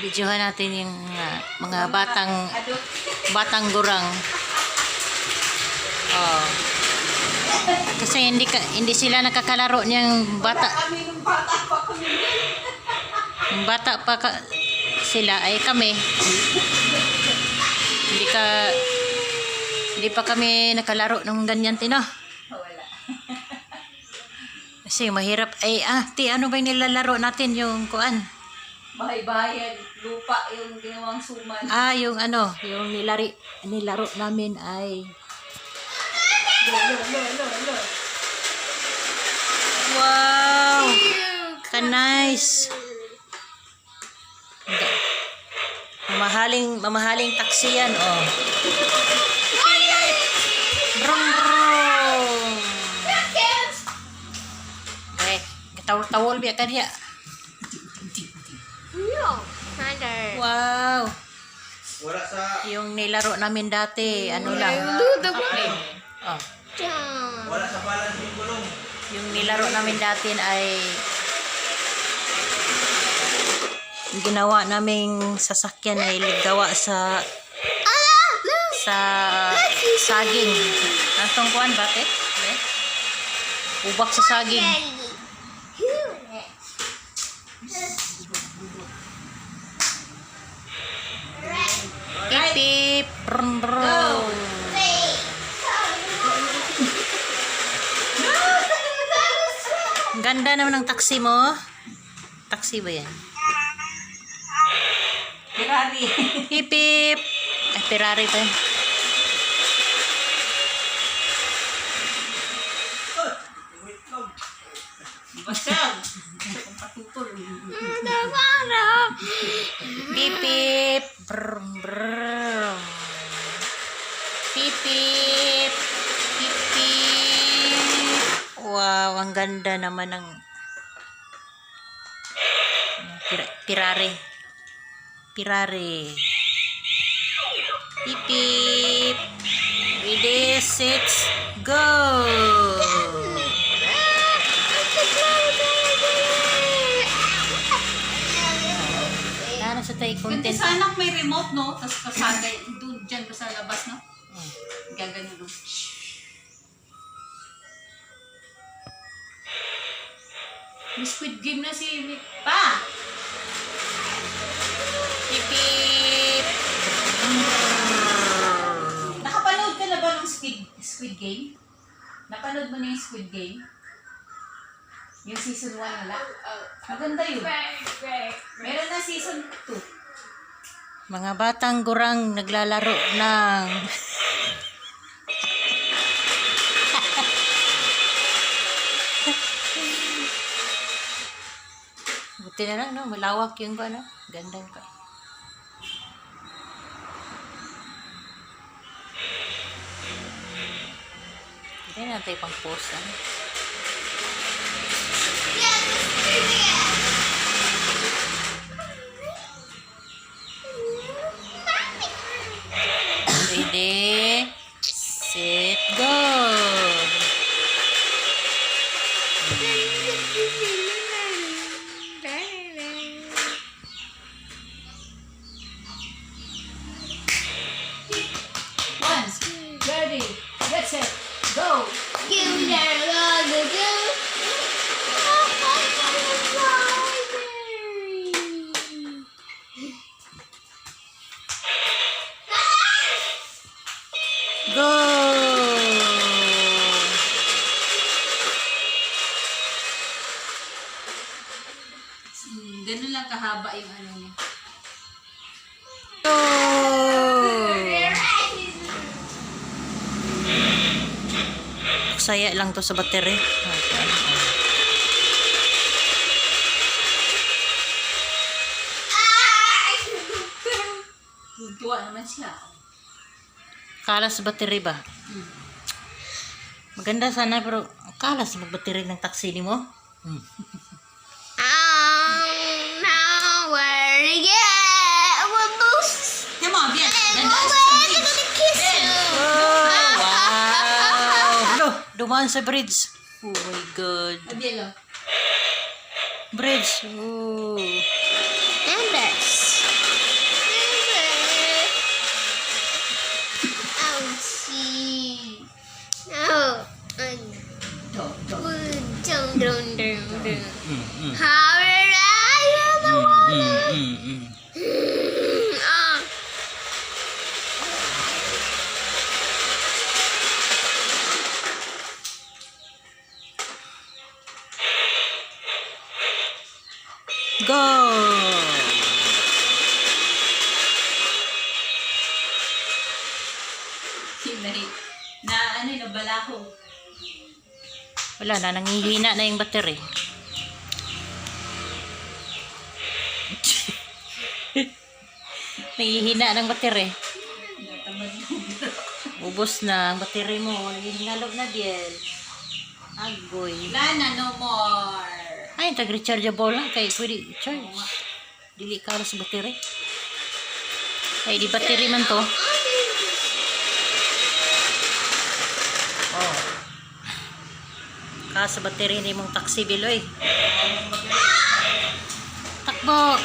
Videohan natin yung ah, mga batang batang gurang. Oh. Kasi hindi ka, hindi sila nakakalaro niyang bata. Yung bata pa ka, sila ay kami. hindi ka hindi pa kami nakalaro ng ganyan tino. Wala. Kasi mahirap ay ah, ti ano ba yung nilalaro natin yung kuan? Bahay-bahayan, lupa yung ginawang suman. Ah, yung ano, yung nilari nilaro namin ay Lo, lo, lo, lo, lo. Wow! Ka nice. Mamahaling mamahaling taxi yan, oh. Brum brum. Eh, tawol-tawol biya ka niya. Wow! Wala sa Yung nilaro namin dati, ano lang. Oh. wala sa balance yung gulong. Yung nilaro namin dati ay yung ginawa naming sasakyan ay gawa sa sa saging. Ang tungkuan bakit? Ubak sa saging. Pip pip. Brum brum. Ang ganda naman ng taxi mo. Taxi ba yan? Ferrari. Hip hip. Ay, Ferrari ba yan? Basag. Patutol. Pip pip. Brum brum. Pip pip. Pip pip. Wow, ang ganda naman ng Pir- Pirare. Pirare. Pip pip. Ready, six, go! Nana sa tayo Content. content. sana may remote, no? Tapos kasagay, doon dyan ba sa labas, no? Gagano, no? May squid game na si. Pa! Pip pip. Nakapanood ka na ba ng squid, squid game? Napanood mo na yung squid game? Yung season 1 wala? Maganda yun. Meron na season 2. Mga batang gurang naglalaro ng Buti na lang, no? Malawak yung ba, no? Gandang ka. Hindi natin pang post, ano? Ready, ready, get set, go! Go! Hmm, ganun lang kahaba yung ano niya. Go! Saya lang to sa battery. Tuwa naman siya. Kalas sa battery ba? Maganda sana pero kalas mag-battery ng taxi ni mo. Hmm. Come on, bien. Oh, Roman a bridge. Oh my God. Abielo. Bridge. Oh. Oh, and down, down, down. How are I on the water? Go! na, na ano yun, nabalaho. Wala na, nangihina na yung battery. nangihina ng battery. Ubos na ang battery mo. Nangihingalog na diyan. Agoy. Wala na, no more. Ay, tag-rechargeable lang kay pwede charge. Dili ka sa battery. Ay, di battery man to. Oh. Ka sa battery ni mong taxi biloy. Takbo.